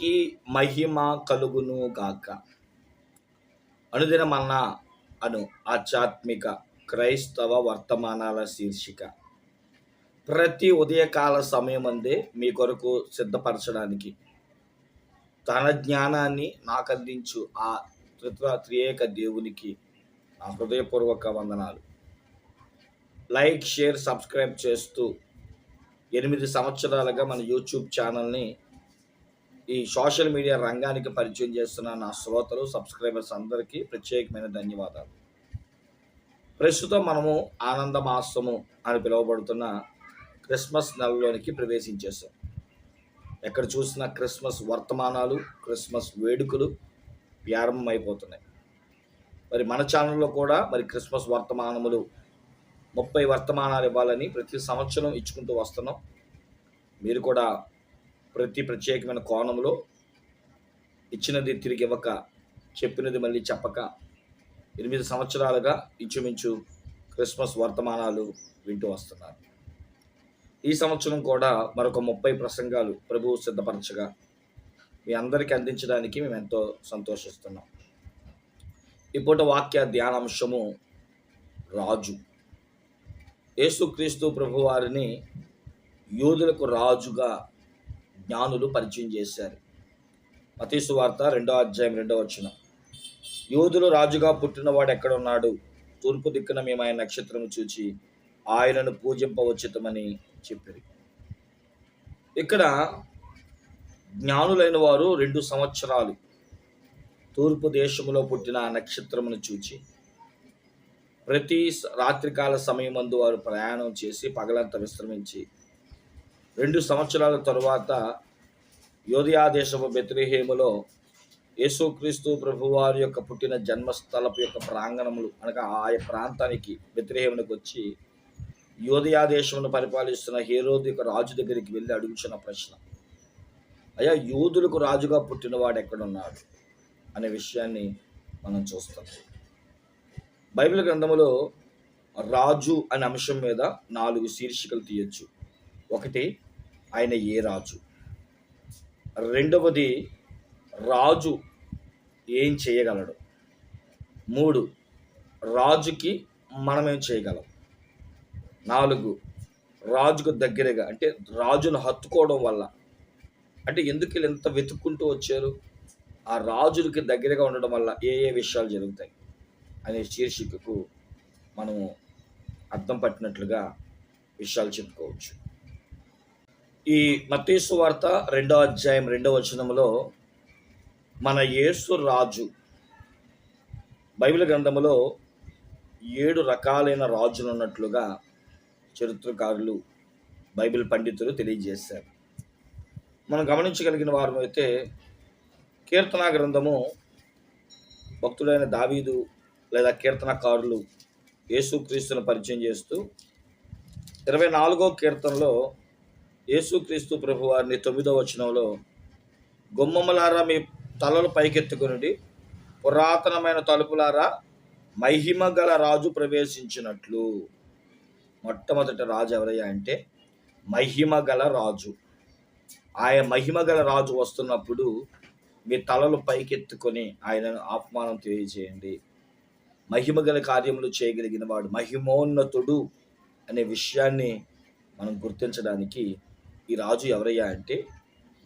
ఈ మహిమ కలుగును గాక. అనుదినమన్న అను ఆధ్యాత్మిక క్రైస్తవ వర్తమానాల శీర్షిక. ప్రతి ఉదయకాల సమయం అందే మీ కొరకు సిద్ధపరచడానికి తన జ్ఞానాన్ని నాకు అందించు ఆ త్రిత్వ త్రియేక దేవునికి నా హృదయపూర్వక వందనాలు. లైక్ షేర్ సబ్స్క్రైబ్ చేస్తూ ఎనిమిది సంవత్సరాలుగా మన యూట్యూబ్ ఛానల్ని ఈ సోషల్ మీడియా రంగానికి పరిచయం చేస్తున్న నా శ్రోతలు సబ్స్క్రైబర్స్ అందరికీ ప్రత్యేకమైన ధన్యవాదాలు. ప్రస్తుతం మనము ఆనంద మాసము అని పిలువబడుతున్న క్రిస్మస్ నెలలోనికి ప్రవేశించేసాం ఎక్కడ చూసినా క్రిస్మస్ వర్తమానాలు క్రిస్మస్ వేడుకలు ప్రారంభమైపోతున్నాయి మరి మన ఛానల్లో కూడా మరి క్రిస్మస్ వర్తమానములు ముప్పై వర్తమానాలు ఇవ్వాలని ప్రతి సంవత్సరం ఇచ్చుకుంటూ వస్తున్నాం. మీరు కూడా ప్రతి ప్రత్యేకమైన కోణంలో ఇచ్చినది తిరిగి ఇవ్వక చెప్పినది మళ్ళీ చెప్పక ఎనిమిది సంవత్సరాలుగా ఇంచుమించు క్రిస్మస్ వర్తమానాలు వింటూ వస్తున్నారు. ఈ సంవత్సరం కూడా మరొక ముప్పై ప్రసంగాలు ప్రభువు సిద్ధపరచగా మీ అందరికీ అందించడానికి మేము ఎంతో సంతోషిస్తున్నాం. ఇప్పుడు వాక్య ధ్యానాంశము రాజు. యేసుక్రీస్తు ప్రభువారిని యూదులకు రాజుగా జ్ఞానులు పరిచయం చేశారు. మతీసు వార్త రెండో అధ్యాయం రెండో వచ్చిన యూదులు రాజుగా పుట్టినవాడు ఎక్కడున్నాడు? తూర్పు దిక్కున మేము ఆయన నక్షత్రము చూచి ఆయనను పూజింపవచ్చితమని చెప్పారు. ఇక్కడ జ్ఞానులైన వారు రెండు సంవత్సరాలు తూర్పు దేశములో పుట్టిన ఆ నక్షత్రమును చూచి ప్రతి రాత్రికాల సమయం వారు ప్రయాణం చేసి పగలంతా విశ్రమించి రెండు సంవత్సరాల తరువాత యోధియా దేశపు బెత్రిహేములో యేసుక్రీస్తు ప్రభువారి యొక్క పుట్టిన జన్మస్థలపు యొక్క ప్రాంగణములు అనగా ఆ ప్రాంతానికి బెత్రిహేమునికి వచ్చి యోధియాదేశమును పరిపాలిస్తున్న హేరోదు యొక్క రాజు దగ్గరికి వెళ్ళి అడుగుచున్న ప్రశ్న. అయ్యా యూదులకు రాజుగా పుట్టినవాడు ఎక్కడున్నాడు అనే విషయాన్ని మనం చూస్తాం. బైబిల్ గ్రంథములో రాజు అనే అంశం మీద నాలుగు శీర్షికలు తీయొచ్చు. ఒకటి ఆయన ఏ రాజు? రెండవది రాజు ఏం చేయగలడు? మూడు రాజుకి మనమేం చేయగలం? నాలుగు రాజుకు దగ్గరగా అంటే రాజును హత్తుకోవడం వల్ల. అంటే ఎందుకు వీళ్ళు ఎంత వెతుక్కుంటూ వచ్చారు? ఆ రాజులకి దగ్గరగా ఉండడం వల్ల ఏ ఏ విషయాలు జరుగుతాయి? అనే శీర్షికకు మనము అర్థం పట్టినట్లుగా విషయాలు చెప్పుకోవచ్చు. ఈ మతేసు వార్త రెండో అధ్యాయం రెండో వచనములో మన యేసు రాజు బైబిల్ గ్రంథములో ఏడు రకాలైన రాజులు ఉన్నట్లుగా చరిత్రకారులు బైబిల్ పండితులు తెలియజేశారు. మనం గమనించగలిగిన వారు అయితే కీర్తనా గ్రంథము భక్తుడైన దావీదు లేదా కీర్తనకారులు యేసుక్రీస్తును పరిచయం చేస్తూ ఇరవై నాలుగో కీర్తనలో యేసుక్రీస్తు ప్రభు వారిని తొమ్మిదో వచనంలో గుమ్మములారా మీ తలలు పైకెత్తుకుని పురాతనమైన తలుపులారా మహిమ గల రాజు ప్రవేశించినట్లు. మొట్టమొదటి రాజు ఎవరయ్యా అంటే మహిమ గల రాజు. ఆయన మహిమ గల రాజు వస్తున్నప్పుడు మీ తలలు పైకెత్తుకొని ఆయనను ఆపమానం తెలియజేయండి. మహిమ గల కార్యములు చేయగలిగిన వాడు మహిమోన్నతుడు అనే విషయాన్ని మనం గుర్తించడానికి ఈ రాజు ఎవరయ్యా అంటే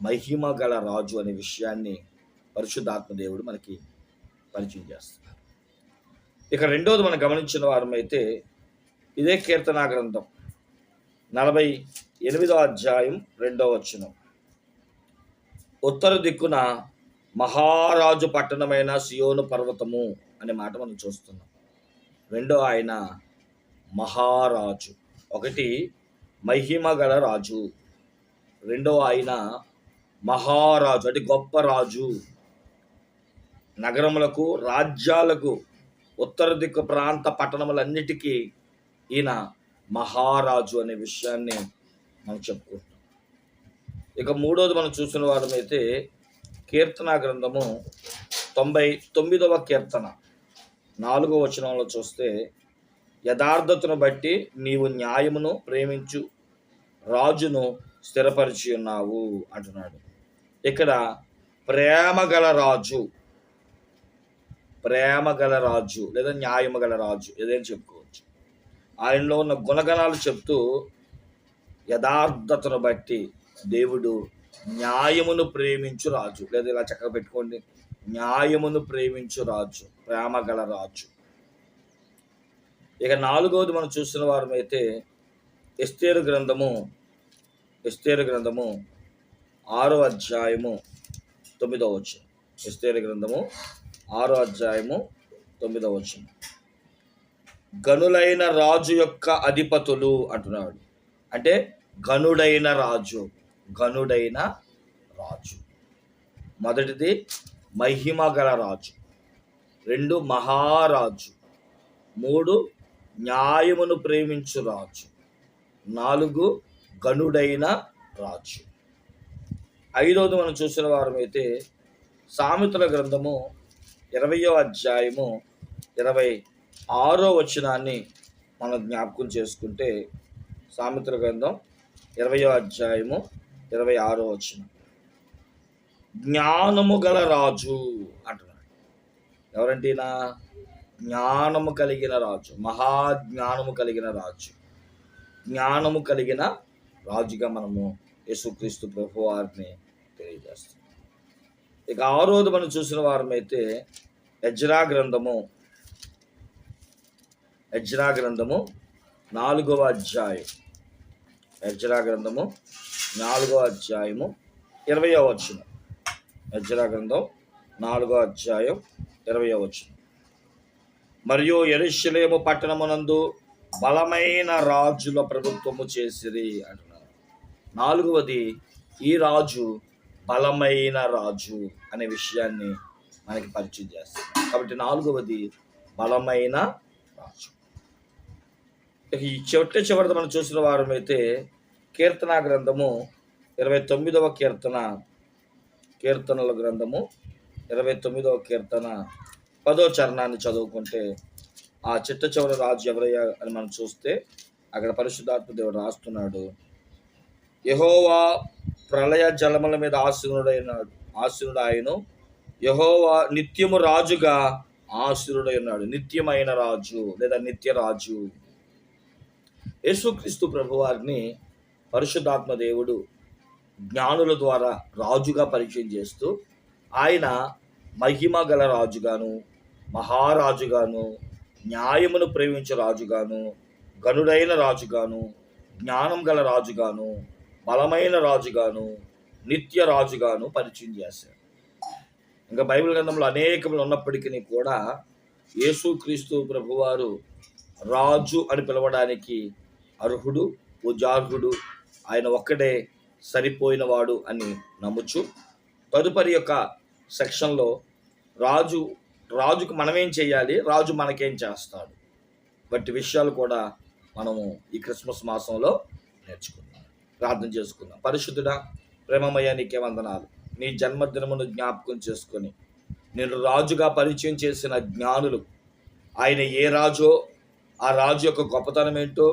మహిమ గల రాజు అనే విషయాన్ని పరిశుద్ధాత్మదేవుడు మనకి పరిచయం చేస్తున్నారు ఇక రెండోది మనం గమనించిన వారమైతే ఇదే కీర్తనా గ్రంథం నలభై ఎనిమిదో అధ్యాయం రెండో వచనం. ఉత్తర దిక్కున మహారాజు పట్టణమైన సియోను పర్వతము అనే మాట మనం చూస్తున్నాం. రెండో ఆయన మహారాజు. ఒకటి మహిమ గల రాజు. రెండవ ఆయన మహారాజు అంటే గొప్ప రాజు. నగరములకు రాజ్యాలకు ఉత్తర దిక్కు ప్రాంత పట్టణములన్నిటికీ ఈయన మహారాజు అనే విషయాన్ని మనం చెప్పుకుంటాం ఇక మూడోది మనం చూసిన వారమైతే కీర్తన గ్రంథము తొంభై తొమ్మిదవ కీర్తన. నాలుగవ వచనంలో చూస్తే యథార్థతను బట్టి నీవు న్యాయమును ప్రేమించు రాజును స్థిరపరిచి ఉన్నావు అంటున్నాడు. ఇక్కడ ప్రేమ గల రాజు ప్రేమ గల రాజు లేదా న్యాయము గల రాజు ఏదైనా చెప్పుకోవచ్చు. ఆయనలో ఉన్న గుణగణాలు చెప్తూ యథార్థతను బట్టి దేవుడు న్యాయమును ప్రేమించు రాజు. లేదా ఇలా చక్కగా పెట్టుకోండి న్యాయమును ప్రేమించు రాజు ప్రేమ గల రాజు. ఇక నాలుగవది మనం చూసిన వారమైతే ఎస్తేరు గ్రంథము ఎస్తేరు గ్రంథము ఆరో అధ్యాయము తొమ్మిదవ వచ్చు ఎస్తేరు గ్రంథము ఆరో అధ్యాయము తొమ్మిదవ వచ్చు గనులైన రాజు యొక్క అధిపతులు అంటున్నాడు. అంటే గనుడైన రాజు గనుడైన రాజు. మొదటిది మహిమ గల రాజు. రెండు మహారాజు. మూడు న్యాయమును ప్రేమించు రాజు. నాలుగు ఘనుడైన రాజు. ఐదవది మనం చూసిన వారమైతే సామెతల గ్రంథము ఇరవయో అధ్యాయము ఇరవై ఆరో వచనాన్ని మనం జ్ఞాపకం చేసుకుంటే సామెతల గ్రంథం ఇరవయో అధ్యాయము ఇరవై ఆరో వచనం. జ్ఞానము గల రాజు అంటున్నాడు. ఎవరంటే నా జ్ఞానము కలిగిన రాజు. మహాజ్ఞానము కలిగిన రాజు. జ్ఞానము కలిగిన రాజుగా మనము యేసుక్రీస్తు ప్రభు వారిని తెలియజేస్తాం ఇక ఆరోజు మనం చూసిన వారమైతే యజ్రా గ్రంథము యజ్రా గ్రంథము నాలుగవ అధ్యాయం. యజ్రా గ్రంథము నాలుగవ అధ్యాయము ఇరవయో వచనం. యజ్రా గ్రంథం నాలుగో అధ్యాయం ఇరవయో వచనం. మరియు ఎరుషలేము పట్టణమునందు బలమైన రాజుల ప్రభుత్వము చేసిరి అంటున్నారు. నాలుగవది ఈ రాజు బలమైన రాజు అనే విషయాన్ని మనకి పరిచయం చేస్తుంది. కాబట్టి నాలుగవది బలమైన రాజు ఇక ఈ చివట చివరిది మనం చూసిన వారం అయితే కీర్తన గ్రంథము ఇరవై తొమ్మిదవ కీర్తన కీర్తనల గ్రంథము ఇరవై తొమ్మిదవ కీర్తన పదో చరణాన్ని చదువుకుంటే ఆ చిట్ట చివరి రాజు ఎవరయ్యా అని మనం చూస్తే అక్కడ పరిశుద్ధాత్మ దేవుడు రాస్తున్నాడు. యహోవా ప్రళయ జలముల మీద ఆశీనుడైనాడు ఆశీనుడు ఆయను యహోవా నిత్యము రాజుగా ఆశీనుడై ఉన్నాడు నిత్యమైన రాజు లేదా నిత్య రాజు యేసుక్రీస్తు ప్రభువారిని పరిశుద్ధాత్మ దేవుడు జ్ఞానుల ద్వారా రాజుగా పరిచయం చేస్తూ ఆయన మహిమ గల రాజుగాను మహారాజుగాను న్యాయమును ప్రేమించే రాజుగాను గనుడైన రాజుగాను జ్ఞానం గల రాజుగాను బలమైన రాజుగాను నిత్య రాజుగాను పరిచయం చేశాడు. ఇంకా బైబిల్ గ్రంథంలో అనేకములు ఉన్నప్పటికీ కూడా యేసుక్రీస్తు ప్రభువారు రాజు అని పిలవడానికి అర్హుడు ఉజార్హుడు ఆయన ఒక్కడే సరిపోయినవాడు అని నమ్ముచు తదుపరి యొక్క సెక్షన్లో రాజు రాజుకు మనమేం చేయాలి రాజు మనకేం చేస్తాడు? వంటి విషయాలు కూడా మనము ఈ క్రిస్మస్ మాసంలో నేర్చుకుందాం. ప్రార్థన చేసుకుందాం. పరిశుద్ధుడా ప్రేమమయ్య నీకే వందనాలు. నీ జన్మదినమును జ్ఞాపకం చేసుకొని నేను రాజుగా పరిచయం చేసిన జ్ఞానులు. ఆయన ఏ రాజో ఆ రాజు యొక్క గొప్పతనం ఏంటో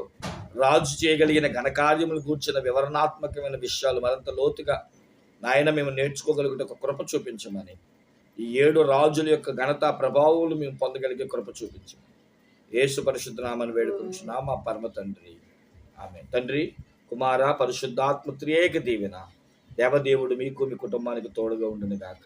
రాజు చేయగలిగిన ఘనకార్యములు కూర్చున్న వివరణాత్మకమైన విషయాలు మరింత లోతుగా నాయన మేము నేర్చుకోగలిగిన ఒక కృప చూపించమని. ఈ ఏడు రాజుల యొక్క ఘనత ప్రభావాలు మేము పొందగలిగే కృప చూపించమని. యేసు పరిశుద్ధ నామని వేడుకుంటున్నా మా పరమ తండ్రి. ఆమె తండ్రి కుమార పరిశుద్ధాత్మ త్రియేక దీవెన. దేవదేవుడు మీకు మీ కుటుంబానికి తోడుగా ఉండును గాక